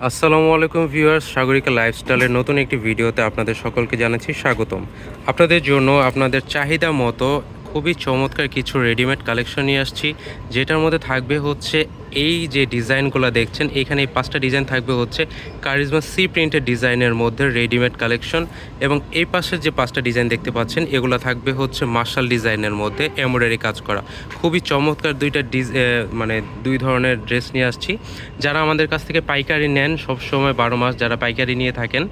আসসালামু আলাইকুম ভিউয়ার্স, সাগরিকা লাইফস্টাইলের নতুন একটি ভিডিওতে আপনাদের সকলকে জানাচ্ছি স্বাগতম। আপনাদের জন্য আপনাদের চাহিদা মতো খুবই চমৎকার কিছু রেডিমেড কালেকশন নিয়ে আসছি, যেটার মধ্যে থাকবে হচ্ছে এই যে ডিজাইনগুলো দেখছেন, এখানে এই পাঁচটা ডিজাইন থাকবে হচ্ছে কারিজমা সি প্রিন্টের ডিজাইনের মধ্যে রেডিমেড কালেকশন এবং এই পাশের যে পাঁচটা ডিজাইন দেখতে পাচ্ছেন, এগুলো থাকবে হচ্ছে মার্শাল ডিজাইনের মধ্যে এমব্রয়ডারি কাজ করা। খুবই চমৎকার দুইটা মানে দুই ধরনের ড্রেস নিয়ে আসছি। যারা আমাদের কাছ থেকে পাইকারি নেন সব সময় বারো মাস যারা পাইকারি নিয়ে থাকেন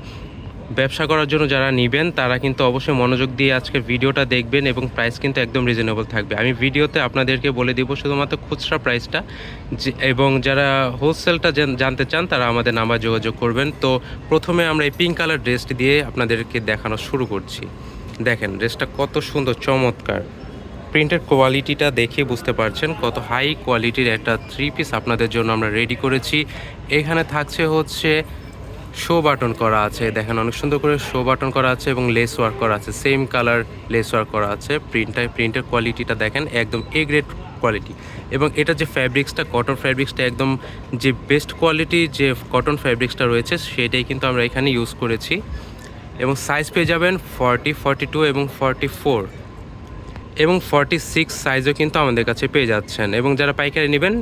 ব্যবসা করার জন্য যারা নেবেন, তারা কিন্তু অবশ্যই মনোযোগ দিয়ে আজকের ভিডিওটা দেখবেন এবং প্রাইস কিন্তু একদম রিজনেবল থাকবে। আমি ভিডিওতে আপনাদেরকে বলে দিব শুধুমাত্র খুচরা প্রাইসটা এবং যারা হোলসেলটা জানতে চান, তারা আমাদের নাম্বার যোগাযোগ করবেন। তো প্রথমে আমরা এই পিঙ্ক কালার ড্রেসটি দিয়ে আপনাদেরকে দেখানো শুরু করছি। দেখেন ড্রেসটা কত সুন্দর, চমৎকার। প্রিন্টের কোয়ালিটিটা দেখে বুঝতে পারছেন কত হাই কোয়ালিটির একটা থ্রি পিস আপনাদের জন্য আমরা রেডি করেছি। এখানে থাকছে হচ্ছে শো বাটন করা আছে। দেখেন অনেক সুন্দর করে শো বাটন করা আছে এবং লেস ওয়ার্ক করা আছে। সেম কালার লেস ওয়ার্ক করা আছে। প্রিন্টার প্রিন্টের কোয়ালিটিটা দেখেন, একদম এ গ্রেড কোয়ালিটি এবং এটা যে ফ্যাব্রিক্সটা কটন ফ্যাব্রিক্সটা একদম যে বেস্ট কোয়ালিটি যে কটন ফ্যাব্রিক্সটা রয়েছে, সেটাই কিন্তু আমরা এখানে ইউজ করেছি। এবং সাইজ পেয়ে যাবেন ফর্টি ফর্টি টু এবং ফর্টি ফোর এবং ফর্টি সিক্স সাইজও কিন্তু আমাদের কাছে পেয়ে যাচ্ছেন। এবং যারা পাইকারি নেবেন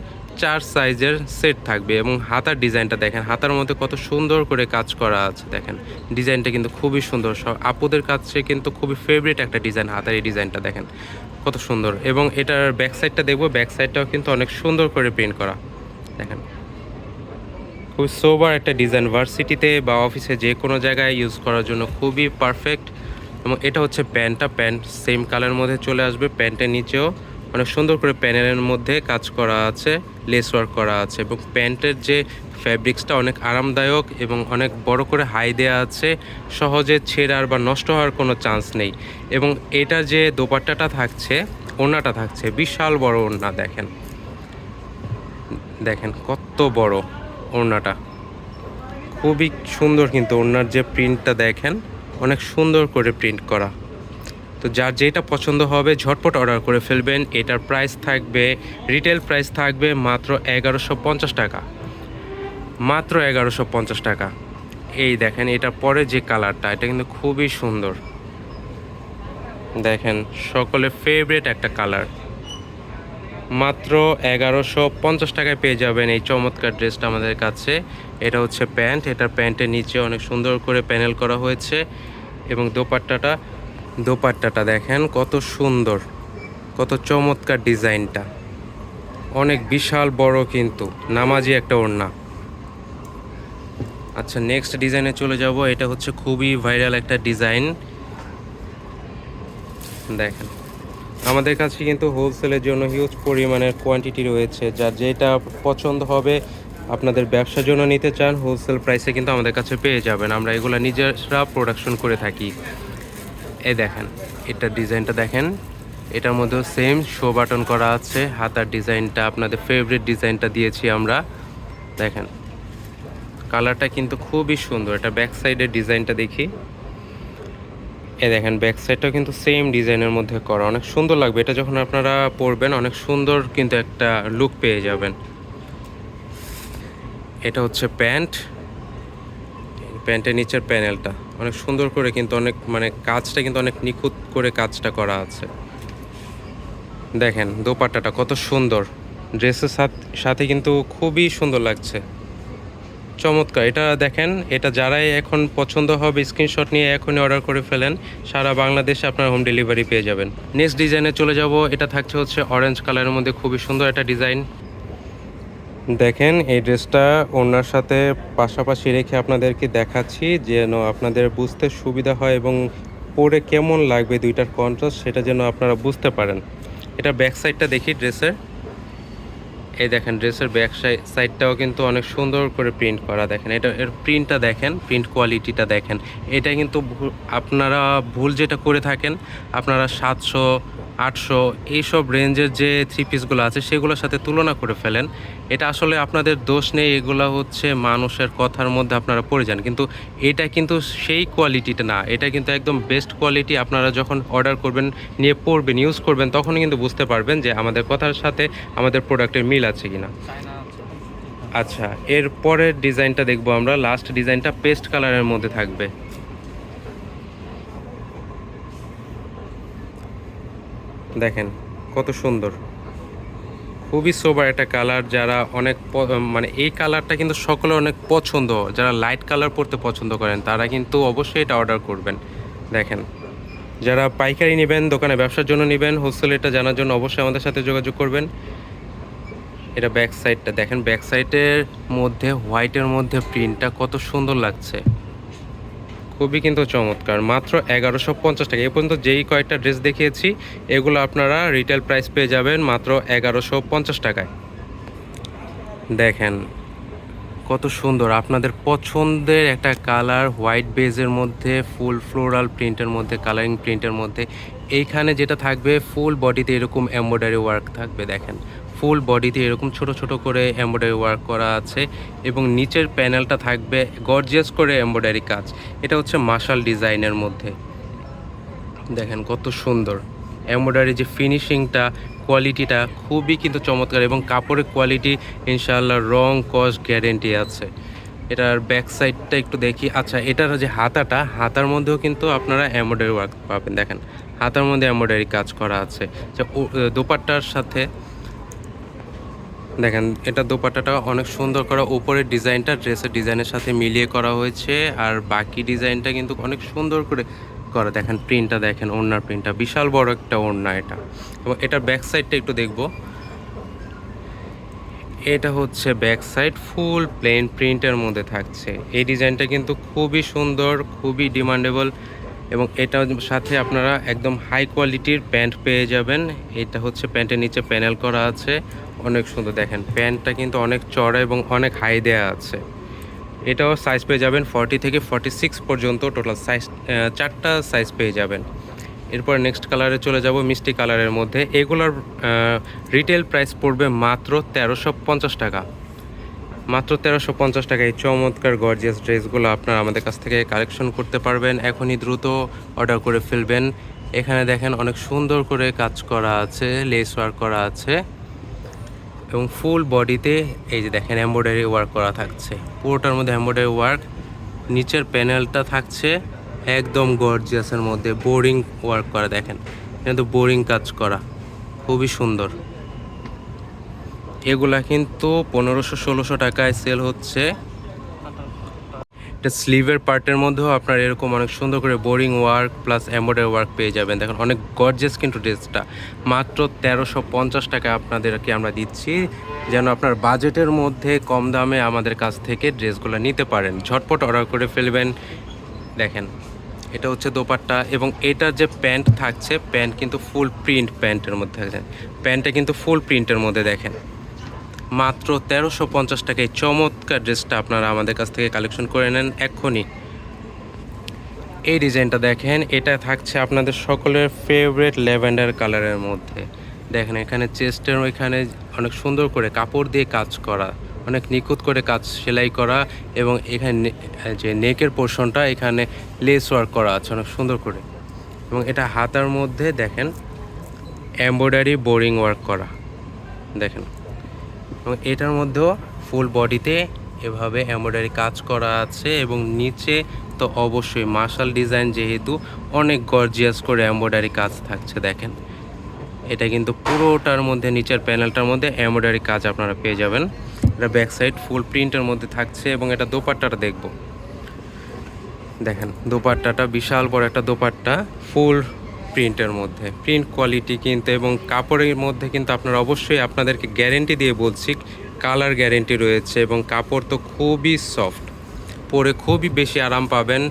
চার সাইজের সেট থাকবে এবং হাতার ডিজাইনটা দেখেন, হাতার মধ্যে কত সুন্দর করে কাজ করা আছে দেখেন। ডিজাইনটা কিন্তু খুবই সুন্দর, সব আপুদের কাছে কিন্তু খুবই ফেভারিট একটা ডিজাইন হাতার এই ডিজাইনটা দেখেন, কত সুন্দর। এবং এটার ব্যাক সাইডটা দেখব ব্যাক সাইডটাও কিন্তু অনেক সুন্দর করে প্রিন্ট করা, দেখেন। খুবই সোবার একটা ডিজাইন ভার্সিটিতে বা অফিসে যে কোনো জায়গায় ইউজ করার জন্য খুবই পারফেক্ট এবং এটা হচ্ছে প্যান্টটা, প্যান্ট সেম কালারের মধ্যে চলে আসবে, প্যান্টের নিচেও। অনেক সুন্দর করে প্যানেলের মধ্যে কাজ করা আছে, লেস ওয়ার্ক করা আছে এবং প্যান্টের যে ফ্যাব্রিক্সটা অনেক আরামদায়ক এবং অনেক বড় করে হাই দেওয়া আছে, সহজে ছেঁড়ার বা নষ্ট হওয়ার কোনো চান্স নেই এবং এটা যে দোপাট্টাটা থাকছে, ওড়নাটা থাকছে, বিশাল বড় ওড়না দেখেন। দেখেন কত বড় ওড়নাটা। খুবই সুন্দর কিন্তু ওড়নার যে প্রিন্টটা দেখেন, অনেক সুন্দর করে প্রিন্ট করা। তো যার যেটা পছন্দ হবে, ঝটপট অর্ডার করে ফেলবেন। এটার প্রাইস থাকবে রিটেল প্রাইস থাকবে মাত্র এগারোশো পঞ্চাশ টাকা। মাত্র এগারোশো পঞ্চাশ টাকা। এই দেখেন এটা পরে যে কালারটা এটা কিন্তু খুবই সুন্দর। দেখেন, সকলের ফেভারিট একটা কালার মাত্র এগারোশো পঞ্চাশ টাকায় পেয়ে যাবেন এই চমৎকার ড্রেসটা আমাদের কাছে। এটা হচ্ছে প্যান্ট। এটার প্যান্টের নিচে অনেক সুন্দর করে প্যানেল করা হয়েছে। এবং দোপাট্টাটা দোপাট্টাটা দেখেন, কত সুন্দর, কত চমৎকার ডিজাইনটা। অনেক বিশাল, বড় কিন্তু, নামাজি একটা ওড়না। আচ্ছা নেক্সট ডিজাইনে চলে যাব, এটা হচ্ছে খুবই ভাইরাল একটা ডিজাইন দেখেন, আমাদের কাছে কিন্তু হোলসেলের জন্য হিউজ পরিমাণের কোয়ান্টিটি রয়েছে, যা যেটা পছন্দ হবে, আপনাদের ব্যবসার জন্য নিতে চান হোলসেল প্রাইসে কিন্তু আমাদের কাছে পেয়ে যাবেন। আমরা এগুলো নিজেরা প্রোডাকশন করে থাকি। এই দেখেন, এটা ডিজাইনটা দেখেন। এটার মধ্যেও সেম শো বাটন করা আছে। হাতার ডিজাইনটা, আপনাদের ফেভারিট ডিজাইনটা দিয়েছি আমরা। দেখেন কালারটা কিন্তু খুবই সুন্দর। এটা ব্যাক সাইডের ডিজাইনটা দেখি। এ দেখেন ব্যাক সাইডটাও কিন্তু সেম ডিজাইনের মধ্যে করা। অনেক সুন্দর লাগবে। এটা যখন আপনারা পরবেন, অনেক সুন্দর কিন্তু একটা লুক পেয়ে যাবেন। এটা হচ্ছে প্যান্ট। প্যান্টের নিচের প্যানেলটা অনেক সুন্দর করে কিন্তু অনেক মানে কাজটা কিন্তু অনেক নিখুঁত করে কাজটা করা আছে। দেখেন দোপাট্টাটা কত সুন্দর। ড্রেসের সাথে কিন্তু খুবই সুন্দর লাগছে। চমৎকার। এটা দেখেন, এটা যারাই এখন পছন্দ হবে স্ক্রিনশট নিয়ে এখনই অর্ডার করে ফেলেন, সারা বাংলাদেশে আপনার হোম ডেলিভারি পেয়ে যাবেন। নেক্সট ডিজাইনে চলে যাব। এটা থাকছে হচ্ছে অরেঞ্জ কালারের মধ্যে খুবই সুন্দর একটা ডিজাইন। দেখেন, এই ড্রেসটা ওনার সাথে পাশাপাশি রেখে আপনাদেরকে দেখাচ্ছি যেন আপনাদের বুঝতে সুবিধা হয় এবং পরে কেমন লাগবে দুইটার কন্ট্রাস্ট সেটা যেন আপনারা বুঝতে পারেন। এটা ব্যাক সাইডটা দেখি ড্রেসের। এই দেখেন, ড্রেসের ব্যাক সাইডটাও কিন্তু অনেক সুন্দর করে প্রিন্ট করা দেখেন। এটা, এর প্রিন্টটা দেখেন প্রিন্ট কোয়ালিটিটা দেখেন। এটা কিন্তু আপনারা ভুল যেটা করে থাকেন, আপনারা সাতশো আটশো এইসব রেঞ্জের যে থ্রি পিসগুলো আছে সেগুলোর সাথে তুলনা করে ফেলেন। এটা আসলে আপনাদের দোষ নেই এগুলো হচ্ছে মানুষের কথার মধ্যে আপনারা পড়ে যান। কিন্তু এটা কিন্তু সেই কোয়ালিটিটা না। এটা কিন্তু একদম বেস্ট কোয়ালিটি আপনারা যখন অর্ডার করবেন নিয়ে পড়বেন ইউজ করবেন তখন কিন্তু বুঝতে পারবেন যে আমাদের কথার সাথে আমাদের প্রোডাক্টের মিল আছে কিনা। আচ্ছা এর পরের ডিজাইনটা দেখব আমরা। লাস্ট ডিজাইনটা পেস্ট কালারের মধ্যে থাকবে। দেখেন, কত সুন্দর। খুবই সোবার একটা কালার যারা অনেক মানে এই কালারটা কিন্তু সকলে অনেক পছন্দ। যারা লাইট কালার পরতে পছন্দ করেন, তারা কিন্তু অবশ্যই এটা অর্ডার করবেন। দেখেন, যারা পাইকারি নেবেন, দোকানে ব্যবসার জন্য নেবেন হোলসেল এটা জানার জন্য অবশ্যই আমাদের সাথে যোগাযোগ করবেন। এটা ব্যাক সাইডটা দেখেন ব্যাক সাইডের মধ্যে হোয়াইটের মধ্যে প্রিন্টটা কত সুন্দর লাগছে। খুবই কিন্তু চমৎকার। মাত্র এগারোশো পঞ্চাশ টাকা। এ পর্যন্ত যেই কয়েকটা ড্রেস দেখিয়েছি, এগুলো আপনারা রিটেল প্রাইস পেয়ে যাবেন মাত্র এগারোশো পঞ্চাশ টাকায়। দেখেন, কত সুন্দর। আপনাদের পছন্দের একটা কালার হোয়াইট বেজের মধ্যে, ফুল ফ্লোরাল প্রিন্টের মধ্যে কালারিং প্রিন্টের মধ্যে। এইখানে যেটা থাকবে ফুল বডিতে এরকম এমব্রয়ডারি ওয়ার্ক থাকবে, দেখেন। ফুল বডিতে এরকম ছোট ছোট করে এমব্রয়ডারি ওয়ার্ক করা আছে এবং নিচের প্যানেলটা থাকবে গর্জিয়াস করে এমব্রয়ডারি কাজ। এটা হচ্ছে মার্শাল ডিজাইনের মধ্যে। দেখেন কত সুন্দর। এমব্রয়ডারি যে ফিনিশিংটা, কোয়ালিটিটা খুবই কিন্তু চমৎকার এবং কাপড়ের কোয়ালিটি ইনশাআল্লাহ রং কস গ্যারেন্টি আছে। এটার ব্যাক সাইডটা একটু দেখি। আচ্ছা এটার যে হাতাটা, হাতার মধ্যেও কিন্তু আপনারা এমব্রয়ডারি ওয়ার্ক পাবেন। দেখেন, হাতার মধ্যে এমব্রয়ডারি কাজ করা আছে। দোপাট্টার সাথে দেখেন, এটা দোপাট্টাটা অনেক সুন্দর করা। উপরের ডিজাইনটা ড্রেসের ডিজাইনের সাথে মিলিয়ে করা হয়েছে, আর বাকি ডিজাইনটা কিন্তু অনেক সুন্দর করে করা। দেখেন, প্রিন্টটা দেখেন, ওড়নার প্রিন্টটা। বিশাল বড় একটা ওড়না এটা। এবং এটার ব্যাক সাইডটা একটু দেখব। এটা হচ্ছে ব্যাক সাইড ফুল প্লেন প্রিন্টের মধ্যে থাকছে। এই ডিজাইনটা কিন্তু খুবই সুন্দর, খুবই ডিমান্ডেবল এবং এটার সাথে আপনারা একদম হাই কোয়ালিটির প্যান্ট পেয়ে যাবেন। এটা হচ্ছে প্যান্টের নিচে প্যানেল করা আছে। অনেক সুন্দর। দেখেন, প্যান্টটা কিন্তু অনেক চড়া এবং অনেক হাই দেয়া আছে। এটাও সাইজ পেয়ে যাবেন ফর্টি থেকে ফর্টি সিক্স পর্যন্ত টোটাল সাইজ চারটা সাইজ পেয়ে যাবেন। এরপর নেক্সট কালারে চলে যাব মিষ্টি কালারের মধ্যে। এগুলোর রিটেল প্রাইস পড়বে মাত্র তেরোশো পঞ্চাশ টাকা। মাত্র তেরোশো পঞ্চাশ টাকা। এই চমৎকার গর্জিয়াস ড্রেসগুলো আপনারা আমাদের কাছ থেকে কালেকশন করতে পারবেন। এখনই দ্রুত অর্ডার করে ফেলবেন। এখানে দেখেন অনেক সুন্দর করে কাজ করা আছে লেস ওয়ার্ক করা আছে। এবং ফুল বডিতে এই যে দেখেন এম্ব্রয়ডারি ওয়ার্ক করা থাকছে। পুরোটার মধ্যে এম্ব্রয়ডারি ওয়ার্ক নিচের প্যানেলটা থাকছে একদম গর্জিয়াসের মধ্যে বোরিং ওয়ার্ক করা, দেখেন। কিন্তু বোরিং কাজ করা, খুবই সুন্দর। এগুলা কিন্তু পনেরোশো, ষোলোশো টাকায় সেল হচ্ছে। এটা স্লিভের পার্টের মধ্যেও আপনার এরকম অনেক সুন্দর করে boring work plus embroidery work পেয়ে যাবেন। দেখেন, অনেক গর্জেস কিন্তু ড্রেসটা। মাত্র তেরোশো পঞ্চাশ টাকা আপনাদেরকে আমরা দিচ্ছি, যেন আপনার বাজেটের মধ্যে কম দামে আমাদের কাছ থেকে ড্রেসগুলো নিতে পারেন। ঝটপট অর্ডার করে ফেলবেন। দেখেন, এটা হচ্ছে দোপাট্টা এবং এটার যে প্যান্ট থাকছে, প্যান্ট কিন্তু ফুল প্রিন্ট প্যান্টের মধ্যে থাকছে। প্যান্টটা কিন্তু ফুল প্রিন্টের মধ্যে দেখেন। মাত্র তেরোশো পঞ্চাশ টাকায় চমৎকার ড্রেসটা আপনারা আমাদের কাছ থেকে কালেকশন করে নেন এক্ষুনি। এই ডিজাইনটা দেখেন, এটা থাকছে আপনাদের সকলের ফেভারিট ল্যাভেন্ডার কালারের মধ্যে। দেখেন, এখানে চেস্টের ওইখানে অনেক সুন্দর করে কাপড় দিয়ে কাজ করা, অনেক নিখুঁত করে কাজ সেলাই করা এবং এখানে যে নেকের পোর্শনটা, এখানে লেস ওয়ার্ক করা আছে অনেক সুন্দর করে। এবং এটা হাতার মধ্যে দেখেন এমব্রয়ডারি বোরিং ওয়ার্ক করা। দেখেন এবং এটার মধ্যেও ফুল বডিতে এভাবে এমব্রয়ডারি কাজ করা আছে এবং নিচে তো অবশ্যই মার্শাল ডিজাইন যেহেতু অনেক গর্জিয়াস করে এমব্রয়ডারি কাজ থাকছে, দেখেন। এটা কিন্তু পুরোটার মধ্যে, নিচের প্যানেলটার মধ্যে এমব্রয়ডারি কাজ আপনারা পেয়ে যাবেন। এটা ব্যাক সাইড ফুল প্রিন্টের মধ্যে থাকছে এবং এটা দোপাট্টাটা দেখব। দেখেন, দোপাট্টাটা বিশাল বড় একটা দোপাট্টা ফুল প্রিন্টের মধ্যে। প্রিন্ট কোয়ালিটি কিন্তু এবং কাপড়ের মধ্যে কিন্তু আপনারা অবশ্যই আপনাদেরকে গ্যারেন্টি দিয়ে বলছি কালার গ্যারেন্টি রয়েছে এবং কাপড় তো খুবই সফট পরে খুবই বেশি আরাম পাবেন।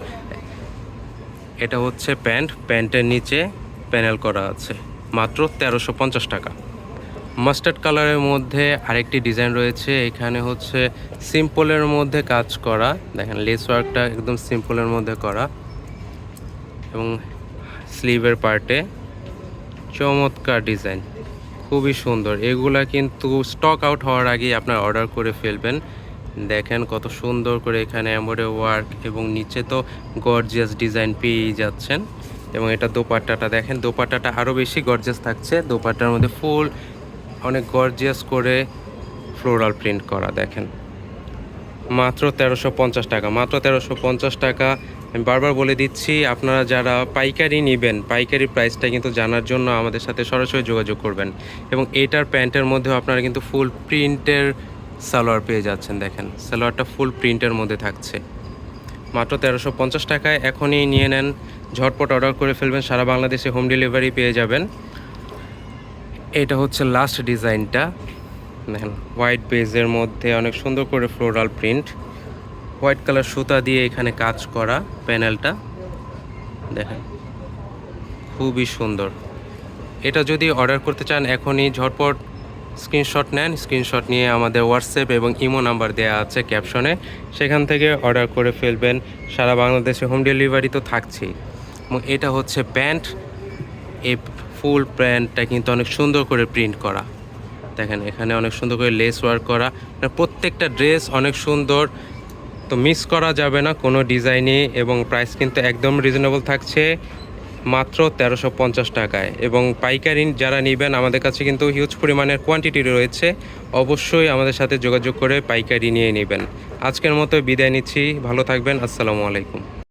এটা হচ্ছে প্যান্ট। প্যান্টের নিচে প্যানেল করা আছে। মাত্র তেরোশো পঞ্চাশ টাকা। মাস্টার্ড কালারের মধ্যে আরেকটি ডিজাইন রয়েছে। এখানে হচ্ছে সিম্পলের মধ্যে কাজ করা। দেখেন লেস ওয়ার্কটা একদম সিম্পলের মধ্যে করা। এবং স্লিভের পার্টে। চমৎকার ডিজাইন, খুবই সুন্দর। এগুলা কিন্তু স্টক আউট হওয়ার আগেই আপনার অর্ডার করে ফেলবেন। দেখেন কত সুন্দর করে এখানে এমব্রয়ডারি ওয়ার্ক এবং নিচে তো গর্জিয়াস ডিজাইন পেয়েই যাচ্ছেন। এবং এটা দোপাট্টাটা দেখেন, দোপাট্টাটা আরও বেশি গর্জিয়াস থাকছে। দোপাট্টার মধ্যে ফুল, অনেক গর্জিয়াস করে ফ্লোরাল প্রিন্ট করা, দেখেন। মাত্র তেরোশো টাকা, মাত্র তেরোশো টাকা আমি বারবার বলে দিচ্ছি, আপনারা যারা পাইকারি নেবেন, পাইকারি প্রাইসটা কিন্তু জানার জন্য আমাদের সাথে সরাসরি যোগাযোগ করবেন এবং এটার প্যান্টের মধ্যেও আপনারা কিন্তু ফুল প্রিন্টের সালোয়ার পেয়ে যাচ্ছেন, দেখেন। সালোয়ারটা ফুল প্রিন্টের মধ্যে থাকছে। মাত্র তেরোশো পঞ্চাশ টাকায় এখনই নিয়ে নেন, ঝটপট অর্ডার করে ফেলবেন, সারা বাংলাদেশে হোম ডেলিভারি পেয়ে যাবেন। এটা হচ্ছে লাস্ট ডিজাইনটা দেখেন হোয়াইট বেজের মধ্যে অনেক সুন্দর করে ফ্লোরাল প্রিন্ট হোয়াইট কালার সুতা দিয়ে এখানে কাজ করা প্যানেলটা। দেখেন, খুবই সুন্দর। এটা যদি অর্ডার করতে চান, এখনই ঝটপট স্ক্রিনশট নেন। স্ক্রিনশট নিয়ে আমাদের হোয়াটসঅ্যাপ এবং ইমো নাম্বার দেওয়া আছে ক্যাপশনে। সেখান থেকে অর্ডার করে ফেলবেন। সারা বাংলাদেশে হোম ডেলিভারি তো থাকছেই। এবং এটা হচ্ছে প্যান্ট। এই ফুল প্যান্টটা কিন্তু অনেক সুন্দর করে প্রিন্ট করা। দেখেন, এখানে অনেক সুন্দর করে লেস ওয়ার্ক করা। মানে প্রত্যেকটা ড্রেস অনেক সুন্দর। তো মিস করা যাবে না কোনো ডিজাইনে এবং প্রাইস কিন্তু একদম রিজনেবল থাকছে মাত্র তেরোশো পঞ্চাশ টাকায়। এবং পাইকারি যারা নেবেন, আমাদের কাছে কিন্তু হিউজ পরিমাণের কোয়ান্টিটি রয়েছে, অবশ্যই আমাদের সাথে যোগাযোগ করে পাইকারি নিয়ে নেবেন। আজকের মতো বিদায় নিচ্ছি, ভালো থাকবেন, আসসালামু আলাইকুম।